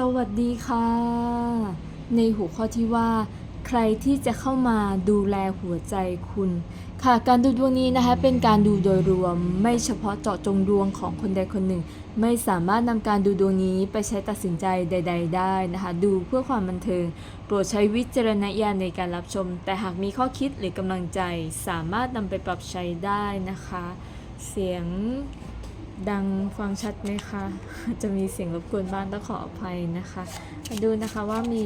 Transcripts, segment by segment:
สวัสดีค่ะ ในหัวข้อที่ว่า ใครที่จะเข้ามาดูแลหัวใจคุณ ค่ะการดูดวงนี้นะคะเป็นการดูโดยรวม ไม่เฉพาะเจาะจงดวงของคนใดคนหนึ่ง ไม่สามารถนำการดูดวงนี้ไปใช้ตัดสินใจใด ๆ ได้นะคะดูเพื่อความบันเทิง โปรดใช้วิจารณญาณในการรับชม แต่หากมีข้อคิดหรือกำลังใจ สามารถนำไปปรับใช้ได้นะคะ เสียง ดังฟังชัดไหมคะ จะมีเสียงรบกวนบ้างต้องขออภัยนะคะมาดูนะคะว่ามี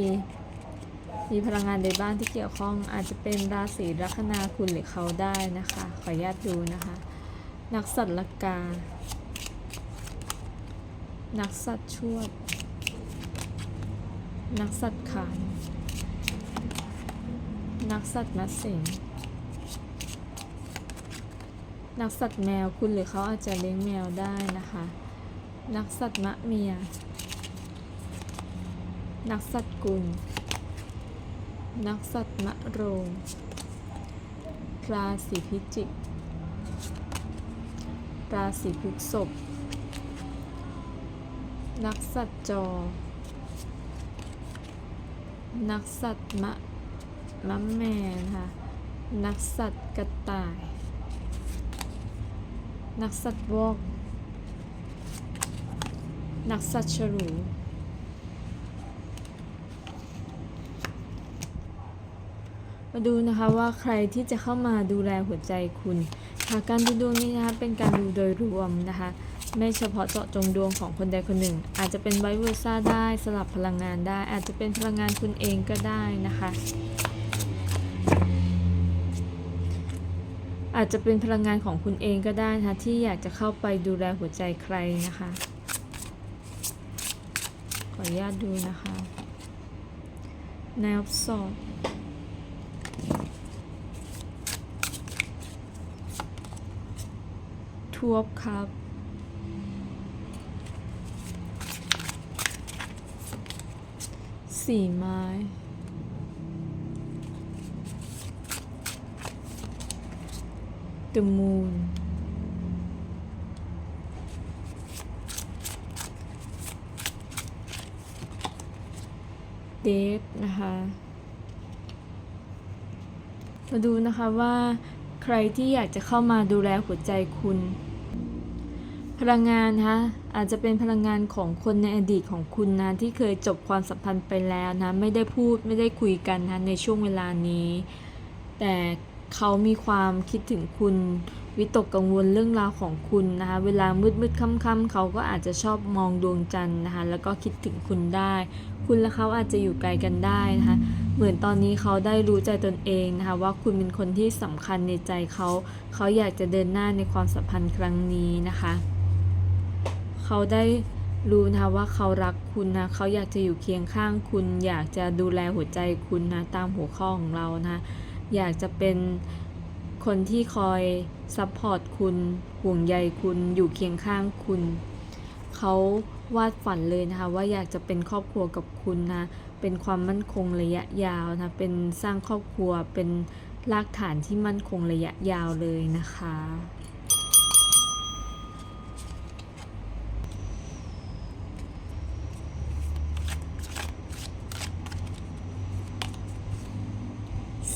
มีพลังงานใดบ้างที่เกี่ยวข้องอาจจะเป็นราศีลัคนาคุณหรือเขาได้นะคะ ขออนุญาตดูนะคะ นักสัตว์ลักกา นักสัตว์ชวด นักสัตว์ขาน นักสัตว์มัดสิง นักสัตว์แมวคุณหรือเขาอาจจะเลี้ยงแมวได้นะคะ นักสัตว์มะเมีย นักสัตว์กุล นักสัตว์มะโรงราศีพิจิก ราศีพฤษภนักสัตว์จอ นักสัตว์มะมะแม่นะคะนักสัตว์กระต่าย นักสัตว์วอกนักสัตว์ฉลูมาดูนะคะว่าใครที่จะเข้ามาดูแลหัวใจคุณค่ะการดูดวงนี้นะคะเป็นการดูโดยรวมนะคะ ไม่เฉพาะเจาะจงดวงของคนใดคนหนึ่ง อาจจะเป็นไวเวอร์ซ่าได้สลับพลังงานได้ อาจจะเป็นพลังงานคุณเองก็ได้นะคะ อาจจะเป็นพลังงานของคุณเองก็ได้นะคะที่อยากจะเข้าไปดูแลหัวใจใครนะคะ ขออนุญาตดูนะคะแนวสอดทวบครับสี่ไม้ The Moon เดฟนะคะ มาดูนะคะว่าใครที่อยากจะเข้ามาดูแลหัวใจคุณ พลังงานนะคะอาจจะเป็นพลังงานของคนในอดีตของคุณนะที่เคยจบความสัมพันธ์ไปแล้วนะไม่ได้พูดไม่ได้คุยกันนะในช่วงเวลานี้ แต่ เขามีความคิดถึงคุณ วิตกกังวลเรื่องราวของคุณนะคะ เวลามืดมืดค่ำค่ำๆเขาก็อาจจะชอบมองดวงจันทร์นะคะ แล้วก็คิดถึงคุณได้ คุณและเขาอาจจะอยู่ไกลกันได้นะคะ เหมือนตอนนี้เขาได้รู้ใจตนเองนะคะ ว่าคุณเป็นคนที่สำคัญในใจเขา เขาอยากจะเดินหน้าในความสัมพันธ์ครั้งนี้นะคะ เขาได้รู้นะคะว่าเขารักคุณนะเขาอยากจะอยู่เคียงข้างคุณ อยากจะดูแลหัวใจคุณนะตามหัวข้อของเรานะ อยากจะเป็นคนที่คอยซัพพอร์ตคุณห่วงใยคุณอยู่เคียงข้างคุณ เขาวาดฝันเลยนะคะ ว่าอยากจะเป็นครอบครัวกับคุณนะ เป็นความมั่นคงระยะยาวนะ เป็นสร้างครอบครัวเป็นรากฐานที่มั่นคงระยะยาวเลยนะคะ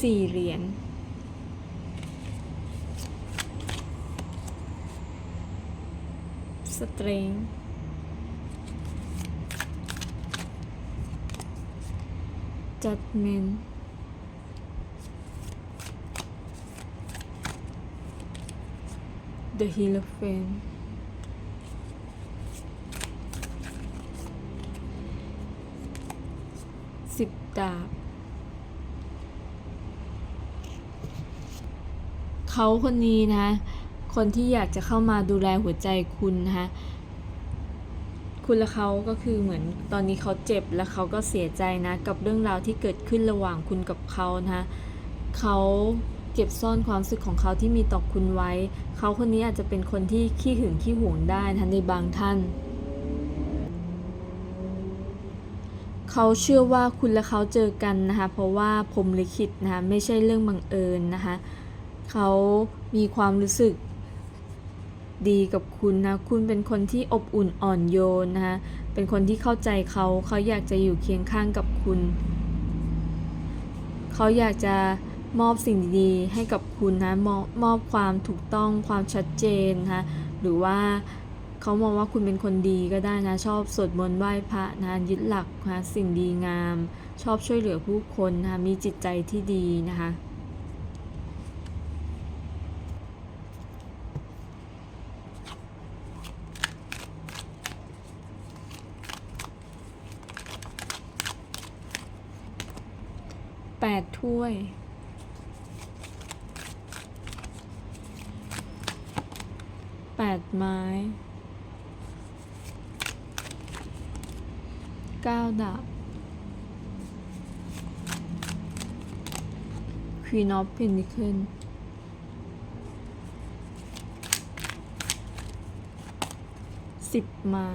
สี่เหรียญสตริงจัดเมน The Hierophant สิบดาบ เขาคนนี้นะคนที่อยากจะเข้ามาดูแลหัวใจคุณนะคะคุณและเขาก็คือเหมือนตอนนี้เขาเจ็บและเขาก็เสียใจนะกับเรื่องราวที่เกิดขึ้นระหว่างคุณกับเขานะคะเขาเก็บซ่อนความรู้สึกของเขาที่มีต่อคุณไว้ เขาคนนี้อาจจะเป็นคนที่ขี้หึงขี้หวงได้นะในบางท่าน เขาเชื่อว่าคุณและเขาเจอกันนะคะเพราะว่าพรมลิขิตนะคะไม่ใช่เรื่องบังเอิญนะคะ เขามีความรู้สึกดีกับคุณนะ คุณเป็นคนที่อบอุ่นอ่อนโยนนะคะ เป็นคนที่เข้าใจเขา เขาอยากจะอยู่เคียงข้างกับคุณ เขาอยากจะมอบสิ่งดีๆให้กับคุณนะมอบมอบความถูกต้องความชัดเจนนะคะหรือว่าเขามองว่าคุณเป็นคนดีก็ได้นะชอบสวดมนต์ไหว้พระนะยึดหลักนะสิ่งดีงาม ชอบช่วยเหลือผู้คนนะคะมีจิตใจที่ดีนะคะ แปดถ้วยแปดไม้เก้าดาบ Queen of Pentacles สิบไม้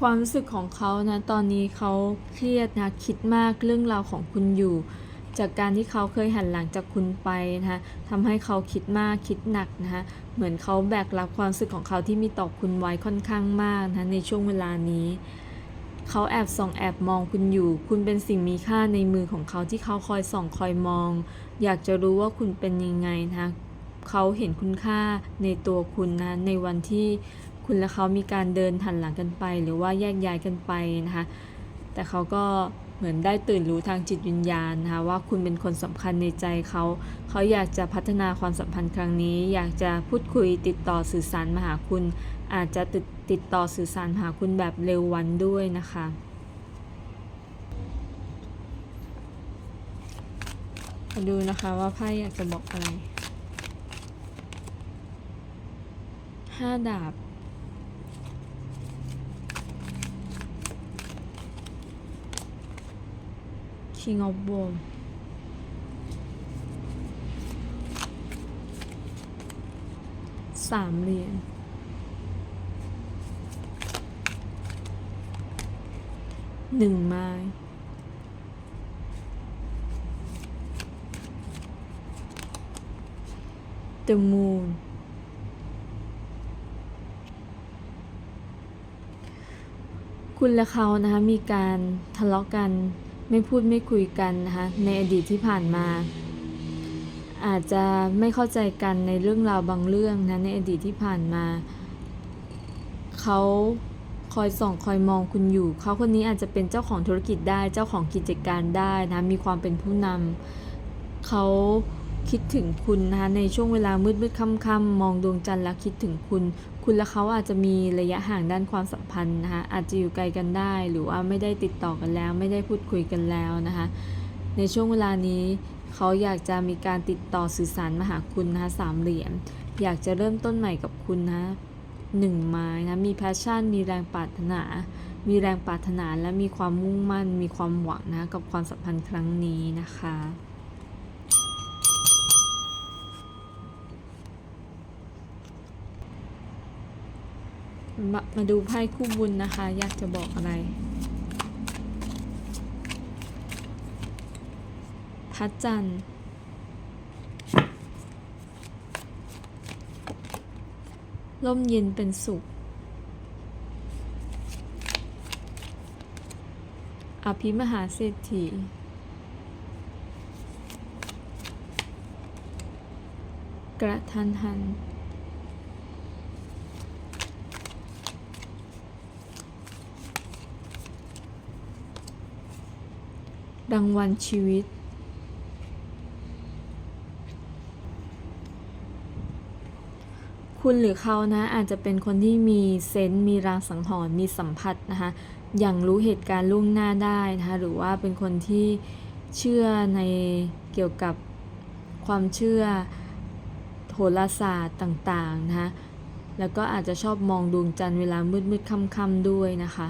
ความรู้สึกของเขานะตอนนี้เขาเครียดนะคิดมากเรื่องราวของคุณอยู่ จากการที่เขาเคยหันหลังจากคุณไปนะคะทำให้เขาคิดมากคิดหนักนะคะเหมือนเขาแบกรับความรู้สึกของเขาที่มีต่อคุณไว้ค่อนข้างมากนะะในช่วงเวลานี้เขาแอบส่องแอบมองคุณอยู่ คุณเป็นสิ่งมีค่าในมือของเขาที่เขาคอยส่องคอยมอง อยากจะรู้ว่าคุณเป็นยังไงนะะเขาเห็นคุณค่าในตัวคุณนะในวันที่ คุณและเขามีการเดินหันหลังกันไป หรือว่าแยกย้ายกันไปนะคะ แต่เขาก็เหมือนได้ตื่นรู้ทางจิตวิญญาณนะคะว่าคุณเป็นคนสำคัญในใจเขา เขาอยากจะพัฒนาความสัมพันธ์ครั้งนี้ อยากจะพูดคุยติดต่อสื่อสารมาหาคุณ อาจจะติดติดต่อสื่อสารหาคุณแบบเร็ววันด้วยนะคะมาดูนะคะว่าไพ่อยากจะบอกอะไรห้าดาบ King of War สามเหรียญหนึ่งไม้ The Moon คุณและเขานะคะมีการทะเลาะกัน ไม่พูดไม่คุยกันนะคะในอดีตที่ผ่านมา อาจจะไม่เข้าใจกันในเรื่องราวบางเรื่องนะในอดีตที่ผ่านมา เขาคอยส่องคอยมองคุณอยู่ เขาคนนี้อาจจะเป็นเจ้าของธุรกิจได้ เจ้าของกิจการได้นะมีความเป็นผู้นำเขา คิดถึงคุณนะคะในช่วงเวลามืดมืดค่ำค่ำๆมองดวงจันทร์แล้วคิดถึงคุณ คุณและเขาอาจจะมีระยะห่างด้านความสัมพันธ์นะคะอาจจะอยู่ไกลกันได้ หรือว่าไม่ได้ติดต่อกันแล้ว ไม่ได้พูดคุยกันแล้วนะคะในช่วงเวลานี้เขาอยากจะมีการติดต่อสื่อสารมาหาคุณนะคะสามเหรียญอยากจะเริ่มต้นใหม่กับคุณนะหนึ่งไม้นะมีแพชชั่น มีแรงปรารถนา มีแรงปรารถนาและมีความมุ่งมั่น มีความหวังนะกับความสัมพันธ์ครั้งนี้นะคะ มามาดูไพ่คู่บุญนะคะ อยากจะบอกอะไรพระจันทร์ร่มเย็นเป็นสุข อภิมหาเศรษฐี กระทันหัน รางวัลชีวิต คุณหรือเขานะอาจจะเป็นคนที่มีเซนส์มีรางสังหรณ์มีสัมผัสนะคะอย่างรู้เหตุการณ์ล่วงหน้าได้นะคะหรือว่าเป็นคนที่เชื่อในเกี่ยวกับความเชื่อโหราศาสตร์ต่างๆนะคะแล้วก็อาจจะชอบมองดวงจันทร์เวลามืดๆค่ำๆด้วยนะคะ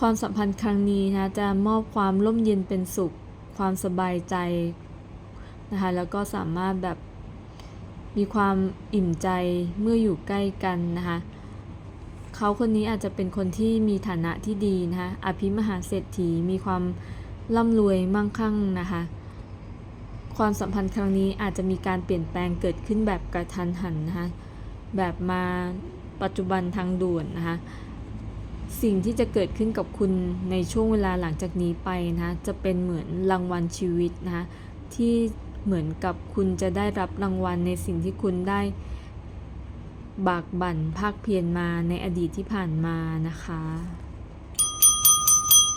ความสัมพันธ์ครั้งนี้นะจะมอบความร่มเย็นเป็นสุข ความสบายใจนะคะแล้วก็สามารถแบบมีความอิ่มใจเมื่ออยู่ใกล้กันนะคะเขาคนนี้อาจจะเป็นคนที่มีฐานะที่ดีนะคะอภิมหาเศรษฐีมีความร่ำรวยมั่งคั่งนะคะความสัมพันธ์ครั้งนี้อาจจะมีการเปลี่ยนแปลงเกิดขึ้นแบบกระทันหันนะคะแบบมาปัจจุบันทางด่วนนะคะ สิ่งที่จะเกิดขึ้นกับคุณในช่วงเวลาหลังจากนี้ไปนะจะเป็นเหมือนรางวัลชีวิตนะคะที่เหมือนกับคุณจะได้รับรางวัลในสิ่งที่คุณได้ บากบั่นภาคเพียรมาในอดีตที่ผ่านมานะคะ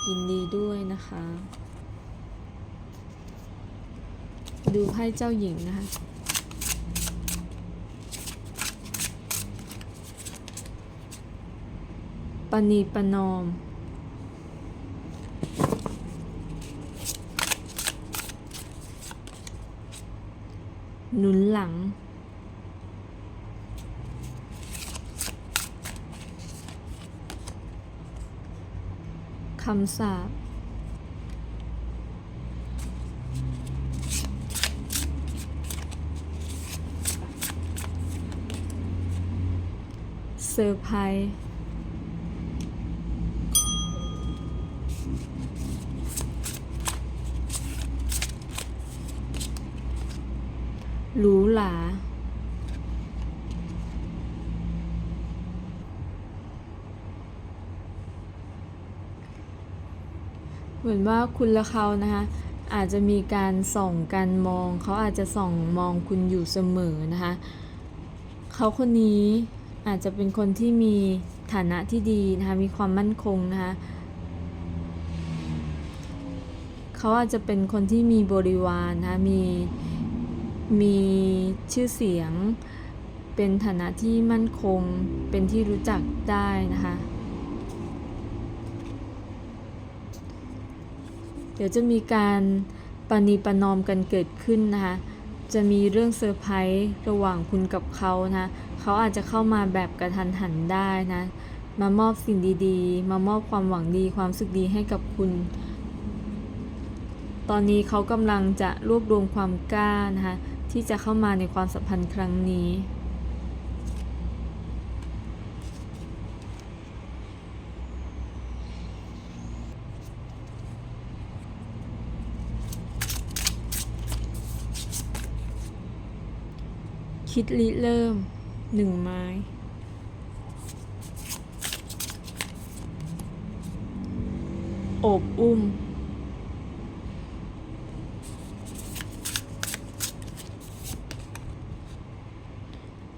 ยินดีด้วยนะคะ ดูไพ่เจ้าหญิงนะคะ ปณีประนอม หนุนหลัง คำสาปเซอร์ไพรส์ หรูหราเหมือนว่าคุณและเขานะคะอาจจะมีการส่องการมอง เขาอาจจะส่องมองคุณอยู่เสมอนะคะเขาคนนี้อาจจะเป็นคนที่มีฐานะที่ดีนะคะมีความมั่นคงนะคะเขาอาจจะเป็นคนที่มีบริวารนะคะมี มีชื่อเสียง เป็นฐานะที่มั่นคง เป็นที่รู้จักได้นะคะ เดี๋ยวจะมีการปณีประนอมกันเกิดขึ้นนะคะ จะมีเรื่องเซอร์ไพรส์ระหว่างคุณกับเขานะเขาอาจจะเข้ามาแบบกระทันหันได้นะ มามอบสิ่งดีๆ มามอบความหวังดีความสุขดีให้กับคุณ ตอนนี้เขากำลังจะรวบรวมความกล้านะคะ ที่จะเข้ามาในความสัมพันธ์ครั้งนี้ คิดริเริ่มหนึ่งไม้โอบอุ้ม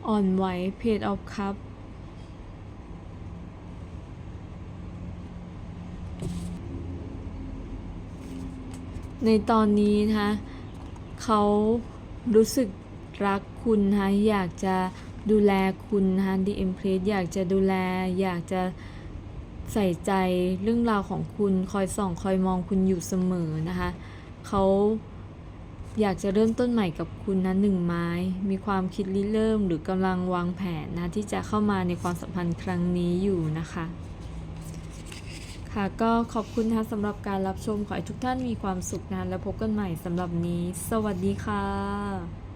อ่อนไหวเพจออฟคัพในตอนนี้นะคะเขารู้สึกรักคุณนะคะอยากจะดูแลคุณนะคะดีเอ็มเพลอยากจะดูแล อยากจะใส่ใจเรื่องราวของคุณคอยส่อง คอยมองคุณอยู่เสมอนะคะเขา อยากจะเริ่มต้นใหม่กับคุณนะหนึ่งไม้ มีความคิดริเริ่มหรือกำลังวางแผนนะที่จะเข้ามาในความสัมพันธ์ครั้งนี้อยู่นะคะ ค่ะก็ขอบคุณนะคะสำหรับการรับชมขอให้ทุกท่านมีความสุขนะแล้วพบกันใหม่สำหรับนี้ สวัสดีค่ะ